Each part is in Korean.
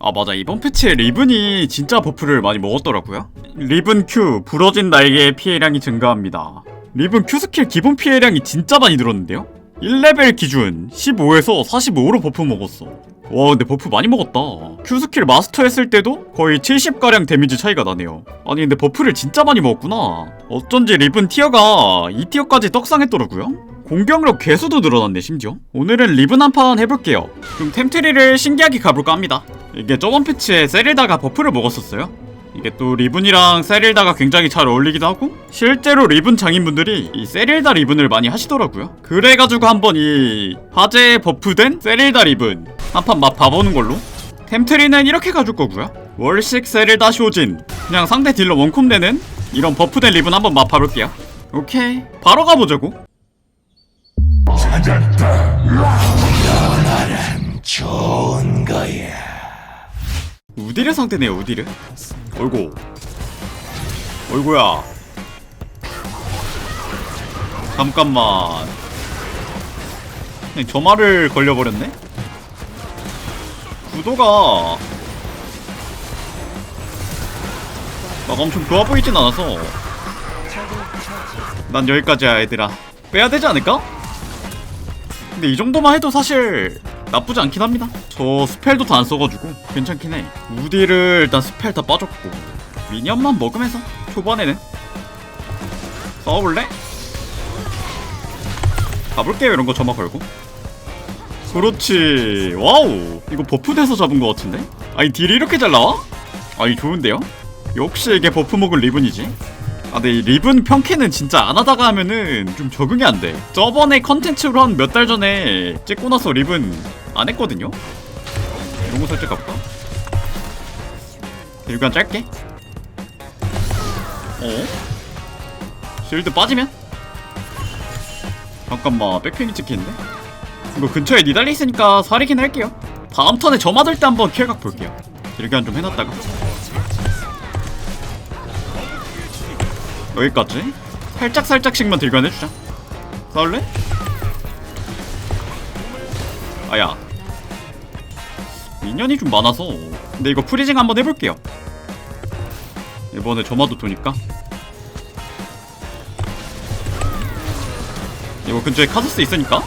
아 맞아. 이번 패치에 리븐이 진짜 버프를 많이 먹었더라고요. 리븐 Q 부러진 날개의 피해량이 증가합니다. 리븐 Q 스킬 기본 피해량이 진짜 많이 늘었는데요? 1레벨 기준 15에서 45로 버프 먹었어. 와 근데 버프 많이 먹었다. Q 스킬 마스터 했을 때도 거의 70가량 데미지 차이가 나네요. 아니 근데 버프를 진짜 많이 먹었구나. 어쩐지 리븐 티어가 2티어까지 떡상했더라고요 공격력 개수도 늘어났네 심지어. 오늘은 리븐 한 판 해볼게요. 그럼 템트리를 신기하게 가볼까 합니다. 이게 저번 패치에 세릴다가 버프를 먹었었어요. 이게 또 리븐이랑 세릴다가 굉장히 잘 어울리기도 하고 실제로 리븐 장인분들이 이 세릴다 리븐을 많이 하시더라고요. 그래가지고 한번 이 화제에 버프된 세릴다 리븐 한 판 맛 봐보는 걸로. 템트리는 이렇게 가줄 거고요. 월식 세릴다 쇼진. 그냥 상대 딜러 원콤 되는 이런 버프된 리븐 한번 맛 봐볼게요. 오케이. 바로 가보자고 좋은 거야. 우디르 상태네요 우디르. 어이구. 어이구야. 잠깐만. 그냥 저 말을 걸려버렸네? 구도가. 막 엄청 좋아 보이진 않아서. 난 여기까지야 얘들아 빼야 되지 않을까? 근데 이 정도만 해도 사실 나쁘지 않긴 합니다. 저 스펠도 다 안 써가지고 괜찮긴 해. 우디를 일단 스펠 다 빠졌고 미니언만 먹으면서 초반에는 싸워볼래? 가볼게요 이런 거 점화 걸고. 그렇지. 와우. 이거 버프 돼서 잡은 것 같은데? 아니 딜이 이렇게 잘 나와? 아니 좋은데요? 역시 이게 버프 먹은 리븐이지. 아, 근데 이 리븐 평캐는 진짜 안 하다가 하면은 좀 적응이 안 돼. 저번에 컨텐츠로 한 몇 달 전에 찍고 나서 리븐 안 했거든요? 이런 거 살짝 가볼까? 일간 짧게. 어? 실드 빠지면? 잠깐만, 백핑이 찍히는데? 이거 근처에 니달리 있으니까 사리긴 할게요. 다음 턴에 저 맞을 때 한번 킬각 볼게요. 일간 좀 해놨다가. 여기까지? 살짝 살짝씩만 들관해주자. 싸울래? 아야. 미년이 좀 많아서. 근데 이거 프리징 한번 해볼게요. 이번에 점화도 도니까. 이거 근처에 카서스 있으니까.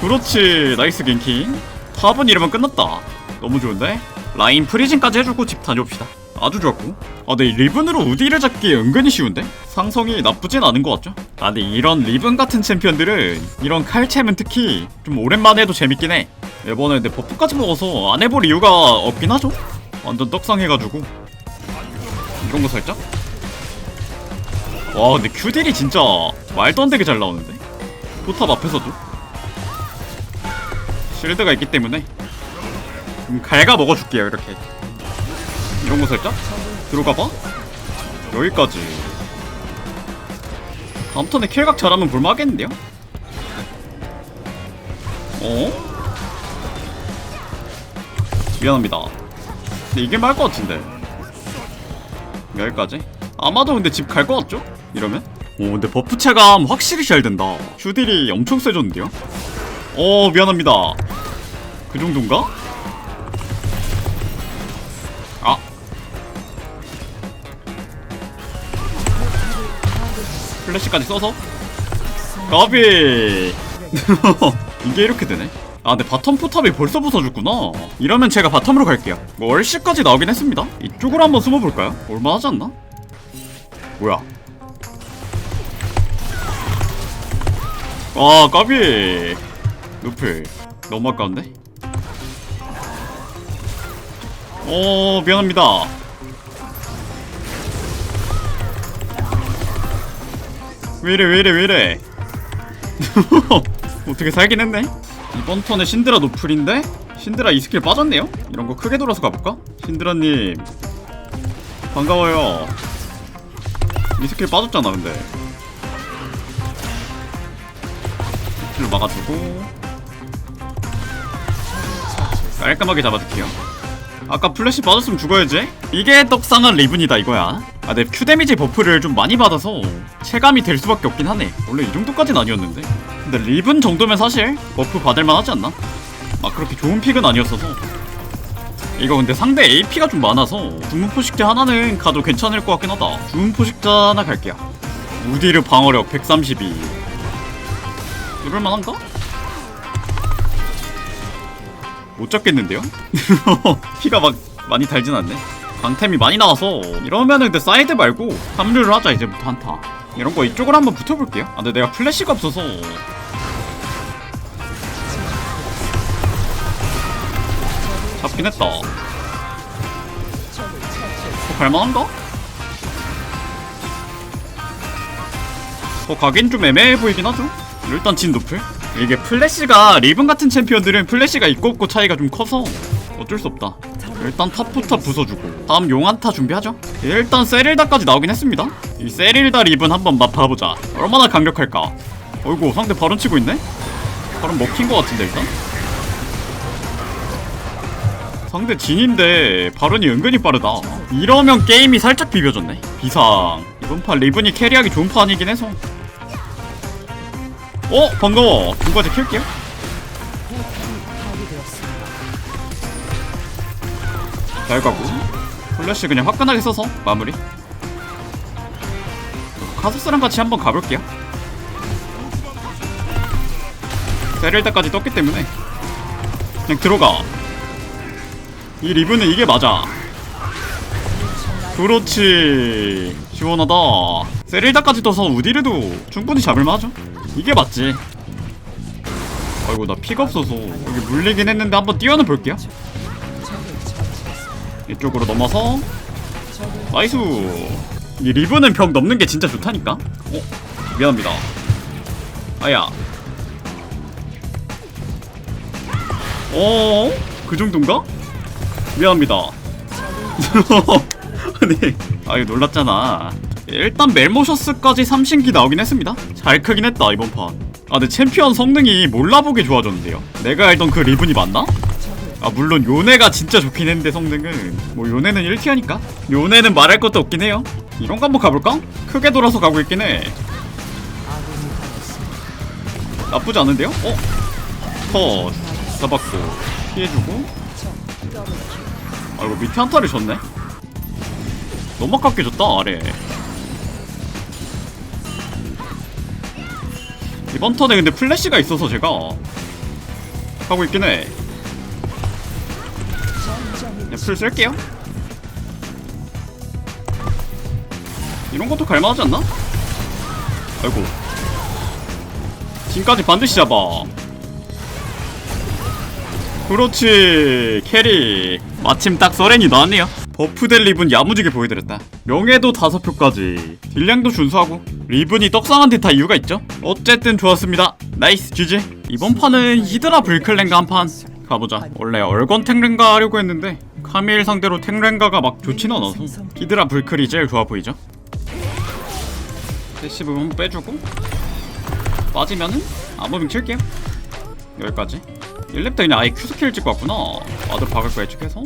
그렇지. 나이스 갱킹. 탑은 이러면 끝났다. 너무 좋은데? 라인 프리징까지 해주고 집 다녀옵시다 아주 좋았고. 아 근데 이 리븐으로 우디를 잡기 은근히 쉬운데? 상성이 나쁘진 않은 것 같죠? 아 근데 이런 리븐 같은 챔피언들은 이런 칼챔은 특히 좀 오랜만에 해도 재밌긴 해. 이번에 근데 버프까지 먹어서 안 해볼 이유가 없긴 하죠? 완전 떡상해가지고. 이런 거 살짝? 와 근데 큐딜이 진짜 말도 안 되게 잘 나오는데? 포탑 앞에서도? 실드가 있기 때문에? 좀 갈가 먹어줄게요 이렇게 이런 거 살짝 들어가봐 여기까지 다음 턴에 킬각 잘하면 볼만하겠는데요? 어? 미안합니다 근데 이게 말것 같은데 여기까지 아마도 근데 집 갈 것 같죠? 이러면? 오 근데 버프 체감 확실히 잘 된다 슈딜이 엄청 세졌는데요? 어 미안합니다 그 정도인가? 플래시까지 써서? 까비! 이게 이렇게 되네. 아 근데 바텀 포탑이 벌써 부서졌구나. 이러면 제가 바텀으로 갈게요. 뭐 월시까지 나오긴 했습니다. 이쪽으로 한번 숨어볼까요? 올만하지 않나? 뭐야? 아 까비! 노플 너무 아까운데? 어 미안합니다 왜이래 왜이래 왜이래? 어떻게 살긴 했네? 이번 턴에 신드라 노플인데? 신드라 이 스킬 빠졌네요? 이런 거 크게 돌아서 가볼까? 신드라님. 반가워요. 이 스킬 빠졌잖아 근데. 스킬로 막아주고. 깔끔하게 잡아줄게요. 아까 플래시 빠졌으면 죽어야지. 이게 떡상한 리븐이다 이거야 아, 내 Q 데미지 버프를 좀 많이 받아서 체감이 될 수밖에 없긴 하네. 원래 이 정도까진 아니었는데. 근데 리븐 정도면 사실 버프 받을만 하지 않나? 막 그렇게 좋은 픽은 아니었어서. 이거 근데 상대 AP가 좀 많아서 주문 포식자 하나는 가도 괜찮을 것 같긴 하다 주문 포식자 하나 갈게요 우디르 방어력 132 이럴만한가? 못 잡겠는데요? 피가 막 많이 달진 않네 강템이 많이 나와서 이러면은 근데 사이드 말고 합류를 하자 이제부터 한타. 이런 거 이쪽으로 한번 붙어볼게요. 아 근데 내가 플래시가 없어서. 잡긴 했다. 어, 갈만한가? 어 가긴 좀 애매해 보이긴 하죠? 일단 진 노플? 이게 플래시가 리븐 같은 챔피언들은 플래시가 있고 없고 차이가 좀 커서 어쩔 수 없다 일단 탑부터 부숴주고 다음 용한타 준비하죠? 일단 세릴다까지 나오긴 했습니다. 이 세릴다 리븐 한번 맛봐보자. 얼마나 강력할까? 어이구 상대 바론 치고 있네? 바론 먹힌 것 같은데 일단? 상대 진인데 바론이 은근히 빠르다. 이러면 게임이 살짝 비벼졌네. 비상. 이번 판 리븐이 캐리하기 좋은 판이긴 해서. 어? 반가워. 중까지 킬게요 잘 가고. 플래시 그냥 화끈하게 써서 마무리. 카소스랑 같이 한번 가볼게요. 세릴다까지 떴기 때문에. 그냥 들어가. 이 리브는 이게 맞아. 그렇지. 시원하다. 세릴다까지 떠서 우디르도 충분히 잡을만하죠. 이게 맞지. 아이고 나 피가 없어서. 여기 물리긴 했는데 한번 뛰어는 볼게요 이쪽으로 넘어서. 나이스. 이 리브는 벽 넘는 게 진짜 좋다니까? 어? 미안합니다. 아야. 어? 그 정도인가? 미안합니다. 아니 아 이거 놀랐잖아. 일단 멜모셔스까지 3신기 나오긴 했습니다. 잘 크긴 했다 이번 판아 근데 챔피언 성능이 몰라보게 좋아졌는데요. 내가 알던 그 리븐이 맞나? 아 물론 요네가 진짜 좋긴 했는데 성능은. 뭐 요네는 1티어니까? 요네는 말할 것도 없긴 해요. 이런 거 한번 가볼까? 크게 돌아서 가고 있긴 해. 나쁘지 않은데요? 어? 컷. 잡았고. 피해주고. 아이고 밑에 한타를 줬네? 너무 아깝게 줬다 아래. 이번 턴에 근데 플래시가 있어서 제가 하고 있긴 해 그냥 풀 쓸게요. 이런 것도 갈만하지 않나? 아이고. 지금까지 반드시 잡아. 그렇지. 캐리. 마침 딱 서렌이 나왔네요. 버프될 리븐 야무지게 보여드렸다. 명예도 다섯 표까지. 딜량도 준수하고 리븐이 떡상한 데 다 이유가 있죠? 어쨌든 좋았습니다. 나이스 GG 이번 판은 히드라 불클랭가 한판 가보자. 원래 얼건 탱랭가 하려고 했는데 카밀 상대로 탱랭가가 막 좋진 않아서 히드라 불클이 제일 좋아 보이죠? 패시브 한번 빼주고 빠지면은 암무빙 칠게요. 여기까지. 1렙 때 그냥 아예 큐 스킬 찍고 왔구나. 와드 박을 거 예측해서.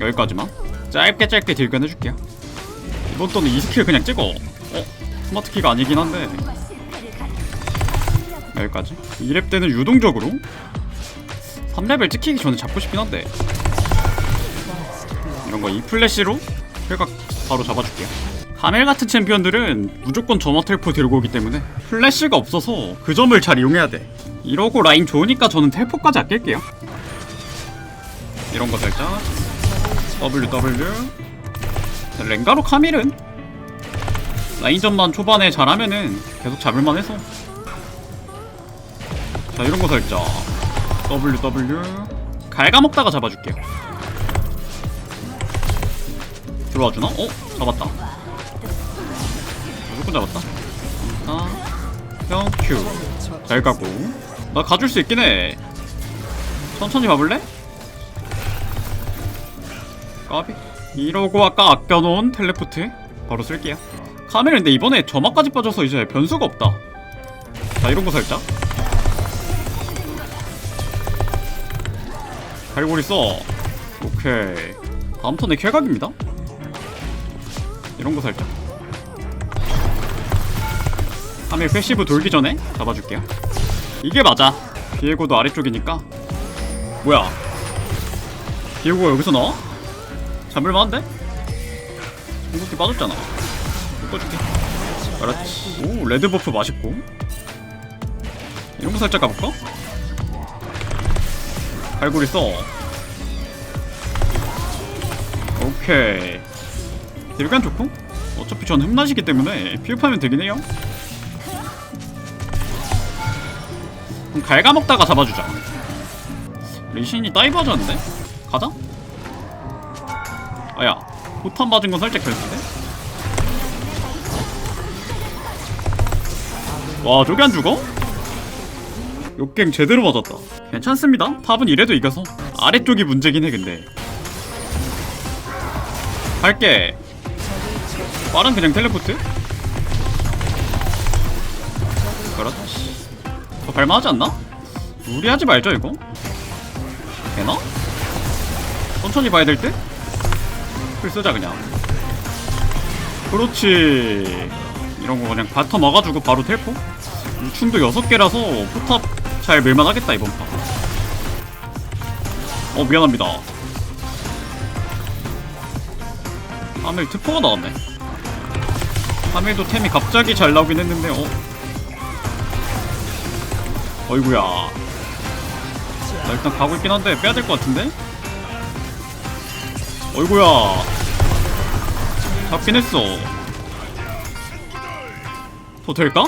여기까지만. 짧게 짧게 딜견 해줄게요. 이번 또는 이 스킬 그냥 찍어. 어? 스마트 키가 아니긴 한데 여기까지. 2렙 때는 유동적으로 3레벨 찍히기 전에 잡고 싶긴 한데. 이런 거 2플래시로 혈각 바로 잡아줄게요. 카멜 같은 챔피언들은 무조건 점화 텔포 들고 오기 때문에 플래시가 없어서 그 점을 잘 이용해야 돼. 이러고 라인 좋으니까 저는 텔포까지 아낄게요. 이런 거 살짝. W W. 랭가로 카밀은 라인전만 초반에 잘하면은 계속 잡을만 해서 자 이런 거 살짝. W W. 갉아먹다가 잡아줄게요 들어와주나? 어? 잡았다. 무조건 잡았다. 아, 형 큐. 잘 가고. 나 가줄 수 있긴 해. 천천히 가볼래? 까비. 이러고 아까 아껴놓은 텔레포트 바로 쓸게요. 카멜인데 이번에 점화까지 빠져서 이제 변수가 없다. 자 이런 거 살짝 갈고리 써. 오케이. 다음 턴에 쾌각입니다. 이런 거 살짝. 카멜 패시브 돌기 전에 잡아줄게요. 이게 맞아. 비에고도 아래쪽이니까. 뭐야? 디오고가 여기서 나와? 잡을만한데? 궁극기 빠졌잖아. 묶어줄게. 알았지. 오 레드 버프 맛있고. 이런 거 살짝 가볼까? 갈고리 써 오케이 딜간 좋고 어차피 전 흠나시기 때문에 피흡하면 되긴 해요 그럼 갈가먹다가 잡아주자 리신이 다이브 하자는데? 가자? 아야 포탄 맞은 건 살짝 별론데? 와 저게 안 죽어? 욕갱 제대로 맞았다. 괜찮습니다. 탑은 이래도 이겨서. 아래쪽이 문제긴 해 근데. 갈게. 빠른 그냥 텔레포트? 그렇지. 더 갈만하지 않나? 무리하지 말죠 이거. 되나? 천천히 봐야 될 듯? 풀 쓰자 그냥. 그렇지. 이런 거 그냥 바텀 와가지고 바로 텔포? 유충도 6개라서 포탑 잘 밀만하겠다 이번 판. 어 미안합니다. 하밀 트포가 나왔네. 하밀도 템이 갑자기 잘 나오긴 했는데 어? 어이구야. 나 일단 가고 있긴 한데 빼야 될 것 같은데? 어이구야. 잡긴 했어. 더 될까?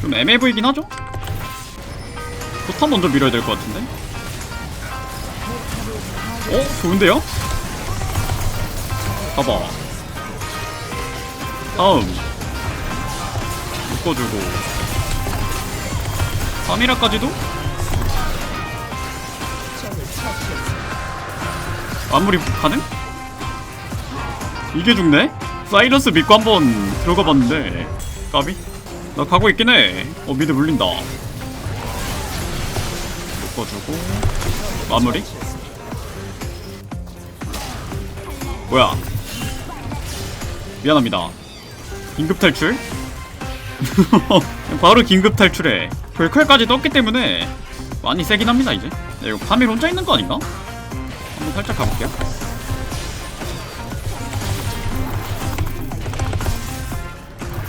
좀 애매해 보이긴 하죠? 포탄 먼저 밀어야 될 것 같은데 어? 좋은데요? 봐봐 다음 묶어주고 3이라까지도? 마무리 가능? 이게 죽네? 사이러스 믿고 한번 들어가 봤는데 까비? 나 가고 있긴 해. 어 미드 물린다. 묶어주고 마무리. 뭐야? 미안합니다. 긴급 탈출? 바로 긴급 탈출해. 별컬까지 떴기 때문에 많이 세긴 합니다 이제. 야, 이거 파밀 혼자 있는 거 아닌가? 한번 살짝 가볼게요.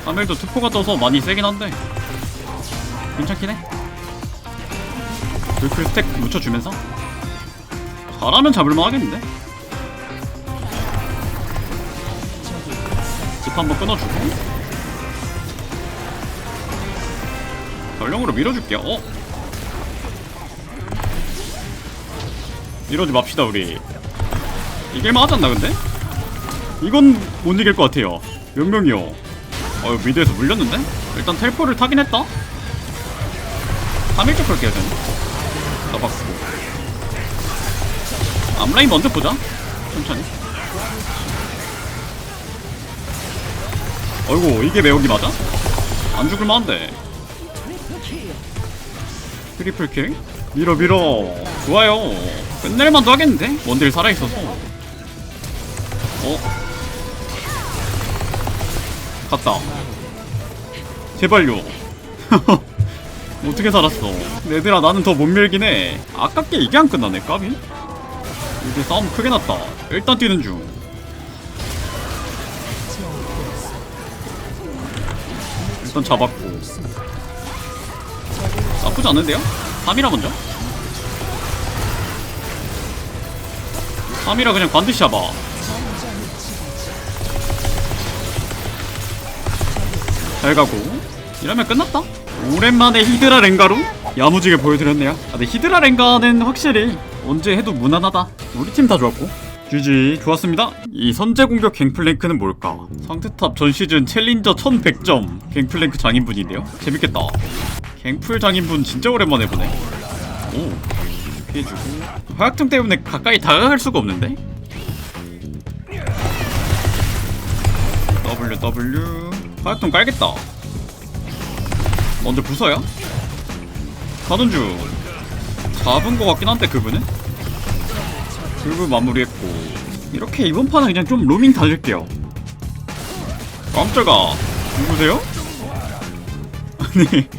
파밀도 투포가 떠서 많이 세긴 한데 괜찮긴 해. 불풀 스택 묻혀주면서 잘하면 잡을만 하겠는데? 집 한번 끊어주고 전령으로 밀어줄게요. 어? 이러지 맙시다 우리 이길만 하지 않나 근데? 이건 못 이길 것 같아요 몇 명이요 어 미드에서 물렸는데? 일단 텔포를 타긴 했다 3일째 걸게요 저는 나박스고. 앞라인 먼저 보자. 천천히. 어이구 이게 매우기 맞아? 안 죽을 만한데. 트리플 킬? 밀어 밀어. 좋아요. 끝낼만도 하겠는데? 원딜 살아있어서. 어? 갔다. 제발요 어떻게 살았어? 얘들아 나는 더 못 밀긴 해. 아깝게 이게 안 끝나네 까비? 이제 싸움 크게 났다. 일단 뛰는 중. 일단 잡았고. 나쁘지 않은데요? 3이라 먼저? 3이라 그냥 반드시 잡아. 잘 가고. 이러면 끝났다 오랜만에 히드라 랭가로? 야무지게 보여드렸네요. 아, 근데 히드라 랭가는 확실히 언제 해도 무난하다. 우리 팀 다 좋았고. GG 좋았습니다. 이 선제 공격 갱플랭크는 뭘까? 상대탑 전 시즌 챌린저 1100점. 갱플랭크 장인분인데요. 재밌겠다. 갱플 장인분 진짜 오랜만에 보네. 오 피해주고. 화약통 때문에 가까이 다가갈 수가 없는데? W W. 화약통 깔겠다 먼저 부숴요? 가는 중. 잡은 거 같긴 한데 그분은? 그분 마무리했고. 이렇게 이번 판은 그냥 좀 로밍 다질게요. 깜짝아. 누구세요? 아니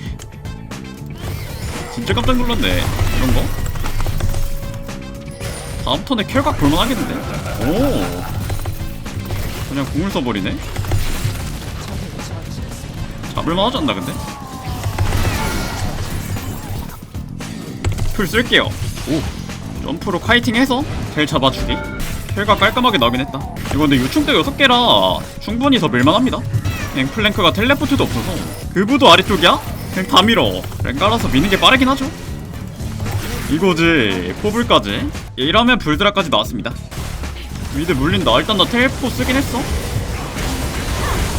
진짜 깜짝 놀랐네. 이런 거? 다음 턴에 켈각 볼만하겠는데? 오. 그냥 공을 써버리네? 잡을만 하지 않나 근데? 풀 쓸게요. 오 점프로 카이팅해서 텔 잡아주기. 텔각 깔끔하게 나오긴 했다. 이거 근데 유충대 6개라 충분히 더 밀만합니다. 앵플랭크가 텔레포트도 없어서. 그부도 아래쪽이야? 그냥 다 밀어. 랭 깔아서 미는 게 빠르긴 하죠. 이거지 포불까지. 이러면 불드라까지 나왔습니다. 미드 물린다. 일단 나 텔포 쓰긴 했어.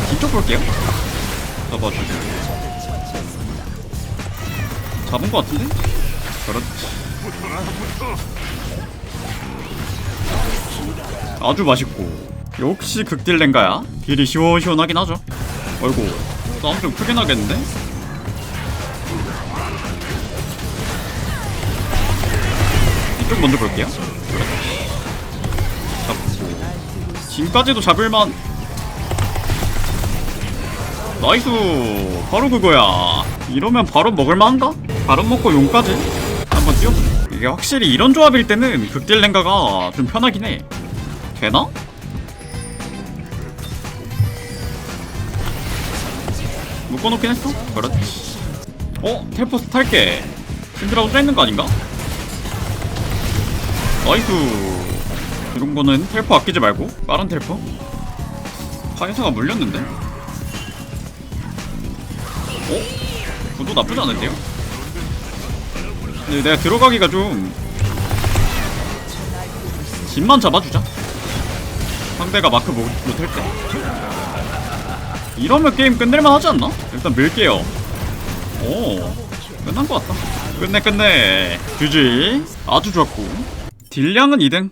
뒤쪽 볼게요. 잡아주고 잡은 거 같은데? 그렇지 아주 맛있고. 역시 극딜랭가야? 딜이 시원시원하긴 하죠. 어이구 싸움 좀 크게 나겠는데? 이쪽 먼저 볼게요. 잡고. 지금까지도 잡을만. 나이스! 바로 그거야. 이러면 바로 먹을만한가? 바로 먹고 용까지 이게 확실히 이런 조합일 때는 극딜 랭가가 좀 편하긴 해 되나? 묶어놓긴 했어 그렇지 어? 텔포스 탈게 신드라고 써있는 거 아닌가? 나이스 이런 거는 텔포 아끼지 말고 빠른 텔포 파이사가 물렸는데? 어? 구도 나쁘지 않은데요? 근데 내가 들어가기가 좀 집만 잡아주자. 상대가 마크 못, 못할 때. 이러면 게임 끝낼만 하지 않나? 일단 밀게요. 오 끝난 것 같다. 끝내 끝내. GG 아주 좋았고. 딜량은 2등